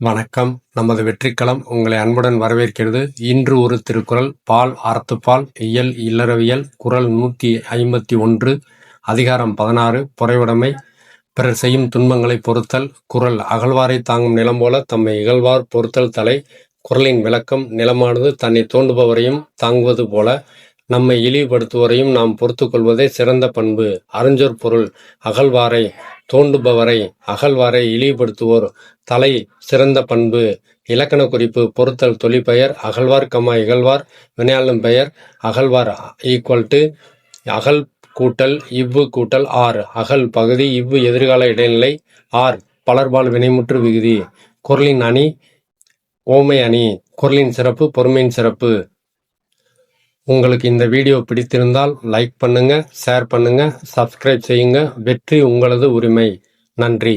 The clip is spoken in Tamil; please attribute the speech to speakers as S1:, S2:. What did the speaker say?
S1: வணக்கம். நமது வெற்றிக்களம் உங்களை அன்புடன் வரவேற்கிறது. இன்று ஒரு திருக்குறள் பால் அறத்துப்பால் இயல் இல்லறவியல் குறள் நூற்றி ஐம்பத்தி ஒன்று அதிகாரம் பதினாறு பொறையுடைமை பிறர் செய்யும் துன்பங்களை பொறுத்தல் குரல் அகழ்வாரை தாங்கும் நிலம் போல தம்மை இகழ்வார் பொறுத்தல் தலை குரலின் விளக்கம் நிலமானது தன்னை தோண்டுபவரையும் தாங்குவது போல நம்மை இழிவுபடுத்துவோரையும் நாம் பொறுத்து கொள்வதே சிறந்த பண்பு. அறிஞர் பொருள் அகழ்வாரை தோண்டுபவரை அகழ்வாரை இழிவுபடுத்துவோர் தலை சிறந்த பண்பு. இலக்கண குறிப்பு பொருத்தல் தொழிற்பெயர் அகழ்வார் கம்மா இகழ்வார் வினையாளும் பெயர் அகழ்வார் ஈக்குவல் டு அகல் கூட்டல் இவ்வு கூட்டல் ஆர். அகல் பகுதி இவ்வு எதிர்கால இடைநிலை ஆர். பலர்பால் வினைமுற்று விகுதி. குரலின் அணி ஓமை அணி. குரலின் சிறப்பு பொறுமையின் சிறப்பு. உங்களுக்கு இந்த வீடியோ பிடித்திருந்தால் லைக் பண்ணுங்க ஷேர் பண்ணுங்க சப்ஸ்கிரைப் செய்யுங்க. வெற்றி உங்களது உரிமை. நன்றி.